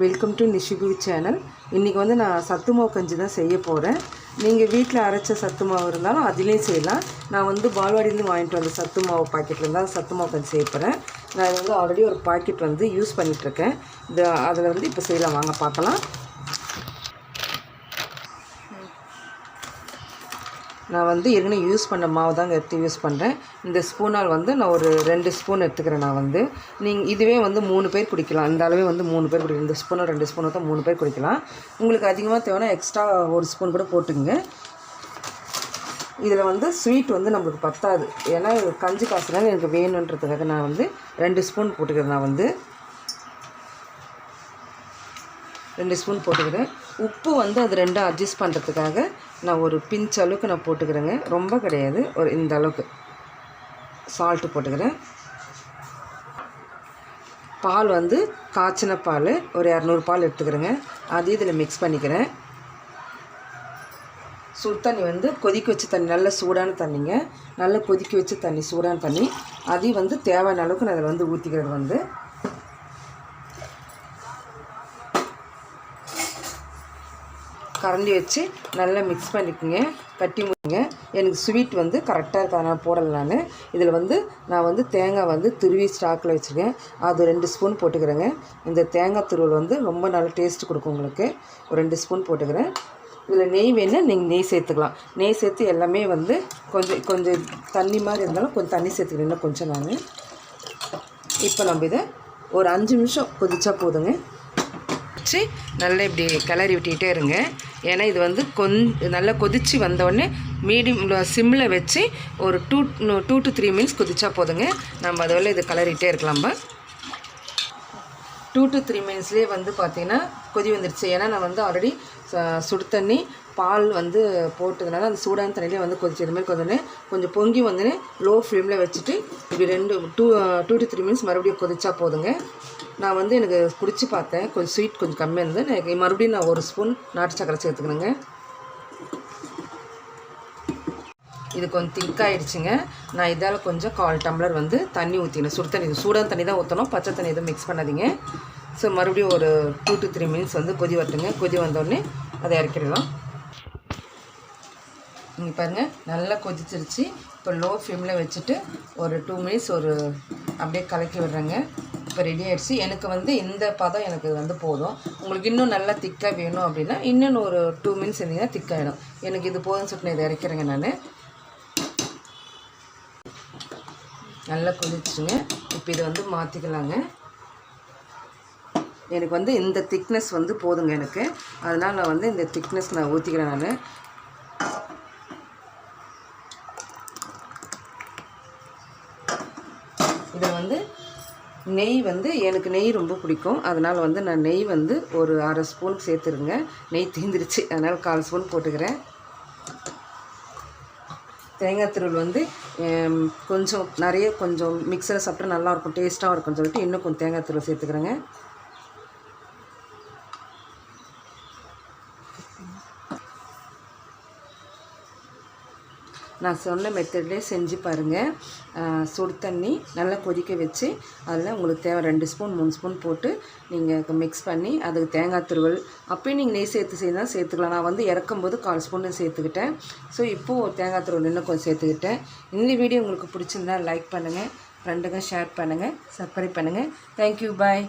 Welcome to நிஷிபு channel இன்றைக்கி வந்து நான் சத்து மாவு கஞ்சி தான் செய்ய போகிறேன் நீங்கள் வீட்டில் அரைச்ச சத்து மாவு இருந்தாலும் அதிலையும் செய்யலாம். நான் வந்து பால்வாடியிலேருந்து வாங்கிட்டு வந்த சத்து மாவு பாக்கெட்டில் இருந்தால் சத்து மாவு கஞ்சி செய்ய போகிறேன் நான் இது வந்து ஆல்ரெடி ஒரு பாக்கெட் வந்து யூஸ் பண்ணிகிட்ருக்கேன் இது அதில் வந்து இப்போ செய்யலாம். வாங்க பார்க்கலாம். நான் வந்து ஏற்கனவே யூஸ் பண்ண மாவு தாங்க எடுத்து யூஸ் பண்ணுறேன் இந்த ஸ்பூனால் வந்து நான் ஒரு ரெண்டு ஸ்பூன் எடுத்துக்கிறேன் நான் வந்து. நீங்கள் இதுவே வந்து மூணு பேர் குடிக்கலாம். இந்த அளவே வந்து மூணு பேர் குடிக்கலாம். இந்த ஸ்பூனும் ரெண்டு ஸ்பூனும் தான் மூணு பேர் குடிக்கலாம். உங்களுக்கு அதிகமாக தேவைன்னா எக்ஸ்ட்ரா ஒரு ஸ்பூன் கூட போட்டுங்க இதில் வந்து ஸ்வீட் வந்து நம்மளுக்கு பத்தாது. ஏன்னா கஞ்சி காசுனால எனக்கு வேணுன்றதுக்காக நான் வந்து ரெண்டு ஸ்பூன் போட்டுக்கிறேன் நான் வந்து. ரெண்டு ஸ்பூன் போட்டுக்கிறேன். உப்பு வந்து அது ரெண்டும் அட்ஜஸ்ட் பண்ணுறதுக்காக நான் ஒரு பிஞ்ச் அளவுக்கு நான் போட்டுக்கிறேங்க. ரொம்ப கிடையாது. ஒரு இந்த அளவுக்கு. சால்ட்டு போட்டுக்கிறேன். பால் வந்து காய்ச்சின பால் ஒரு இரநூறு பால் எடுத்துக்கிறேங்க. அதையும் இதில் மிக்ஸ் பண்ணிக்கிறேன். சுடு தண்ணி வந்து கொதிக்க வச்ச தண்ணி நல்ல சூடான தண்ணிங்க. நல்லா கொதிக்க வச்ச தண்ணி சூடான தண்ணி. அதையும் வந்து தேவையான அளவுக்கு நான் அதில் வந்து ஊற்றிக்கிறது வந்து. கரண்டி வச்சு நல்லா மிக்ஸ் பண்ணிக்கோங்க. கட்டி முடிங்க. எனக்கு ஸ்வீட் வந்து கரெக்டாக இருக்கா? நான் போடலை நான். இதில் வந்து நான் வந்து தேங்காய் வந்து துருவி ஸ்டாக்கில் வச்சுருக்கேன். அது ரெண்டு ஸ்பூன் போட்டுக்கிறேங்க. இந்த தேங்காய் துருவல் வந்து ரொம்ப நல்ல டேஸ்ட் கொடுக்கும் உங்களுக்கு. ஒரு ரெண்டு ஸ்பூன் போட்டுக்கிறேன். இதில் நெய் வேணால் நீங்கள் நெய் சேர்த்துக்கலாம். நெய் சேர்த்து எல்லாமே வந்து கொஞ்சம் கொஞ்சம் தண்ணி மாதிரி இருந்தாலும் கொஞ்சம் தண்ணி சேர்த்துக்கிறேன் இன்னும் கொஞ்சம் நான். இப்போ நம்ம இதை ஒரு அஞ்சு நிமிஷம் கொதிச்சா போதுங்க. வச்சு நல்லா இப்படி கிளறி விட்டுக்கிட்டே இருங்க. ஏன்னா இது வந்து கொந் நல்லா கொதித்து வந்தோடனே மீடியம் சிம்மில் வச்சு ஒரு two two to three minutes கொதிச்சா போதுங்க. நம்ம அதோட இது கலரிட்டே இருக்கலாம்பா டூ டு த்ரீ மினிட்ஸ்லேயே வந்து பார்த்திங்கன்னா கொதி வந்துடுச்சு ஏன்னா நான் வந்து ஆல்ரெடி சுடு தண்ணி பால் வந்து போட்டதுனால அந்த சூடான தண்ணியிலே வந்து கொதிச்சு இது மாதிரி கொதினே கொஞ்சம் பொங்கி வந்துன்னு லோ ஃப்ளேமில் வச்சுட்டு இப்படி ரெண்டு two two to three minutes மறுபடியும் கொதிச்சா போதுங்க. நான் வந்து எனக்கு குடிச்சு பார்த்தேன். கொஞ்சம் ஸ்வீட் கொஞ்சம் கம்மியாக இருந்தது. எனக்கு மறுபடியும் நான் ஒரு ஸ்பூன் நாட்டு சக்கரை சேர்த்துக்கணுங்க. இது கொஞ்சம் திக்காயிடுச்சுங்க நான் இதால் கொஞ்சம் கால் டம்ளர் வந்து தண்ணி ஊற்றினேன் சுடு தண்ணி சூடான தண்ணி தான் ஊற்றணும் பச்சை தண்ணி எதுவும் மிக்ஸ் பண்ணாதீங்க. ஸோ மறுபடியும் ஒரு டூ டு த்ரீ மினிட்ஸ் வந்து கொதி வரட்டுங்க. கொதி வந்தோடனே அதை இறக்கிடலாம் இங்கே பாருங்கள் நல்லா கொதிச்சிருச்சு. இப்போ லோ ஃப்ளேமில் வச்சுட்டு ஒரு டூ மினிட்ஸ் ஒரு அப்படியே கலக்கி விடுறேங்க. இப்போ ரெடி ஆகிடுச்சு எனக்கு வந்து இந்த பதம் எனக்கு வந்து போதும். உங்களுக்கு இன்னும் நல்லா திக்காக வேணும் அப்படின்னா இன்னும் ஒரு டூ மினிட்ஸ் இருந்தீங்கன்னா திக்காகிடும் எனக்கு இது போதும்னு சொல்லிட்டு நான் இதை இறக்கிறேங்க நான். நல்லா கொதிச்சுங்க. இப்போ இதை வந்து மாற்றிக்கலாங்க எனக்கு வந்து இந்த திக்னஸ் வந்து போதுங்க எனக்கு. அதனால் நான் வந்து இந்த திக்னஸ் நான் ஊற்றிக்கிறேன் நான். இதில் வந்து நெய் வந்து எனக்கு நெய் ரொம்ப பிடிக்கும். அதனால் வந்து நான் நெய் வந்து ஒரு அரை ஸ்பூன் சேர்த்துருங்க. நெய் தீந்துருச்சு. அதனால் கால் ஸ்பூன் போட்டுக்கிறேன். தேங்காய் திருள் வந்து கொஞ்சம் நிறைய கொஞ்சம் மிக்சரை சாப்பிட்டா நல்லாயிருக்கும். டேஸ்ட்டாகவும் இருக்கும்னு சொல்லிட்டு இன்னும் கொஞ்சம் தேங்காய் திருள் சேர்த்துக்கிறேங்க. நான் சொன்ன மெத்தட்லேயே செஞ்சு பாருங்கள் சுடு தண்ணி நல்லா கொதிக்க வச்சு அதில் உங்களுக்கு தேவை ரெண்டு ஸ்பூன் மூணு ஸ்பூன் போட்டு நீங்கள் மிக்ஸ் பண்ணி அதுக்கு தேங்காய் துருவல். அப்பயும் நீங்கள் நெய் சேர்த்து செய்தால் சேர்த்துக்கலாம். நான் வந்து இறக்கும்போது கால் ஸ்பூன் சேர்த்துக்கிட்டேன். ஸோ இப்போது தேங்காய் துருவல் இன்னும் கொஞ்சம் சேர்த்துக்கிட்டேன். இந்த வீடியோ உங்களுக்கு பிடிச்சிருந்தா லைக் பண்ணுங்கள் ஃப்ரெண்டுங்க ஷேர் பண்ணுங்கள் சப்ஸ்கிரைப் பண்ணுங்கள் தேங்க்யூ பாய்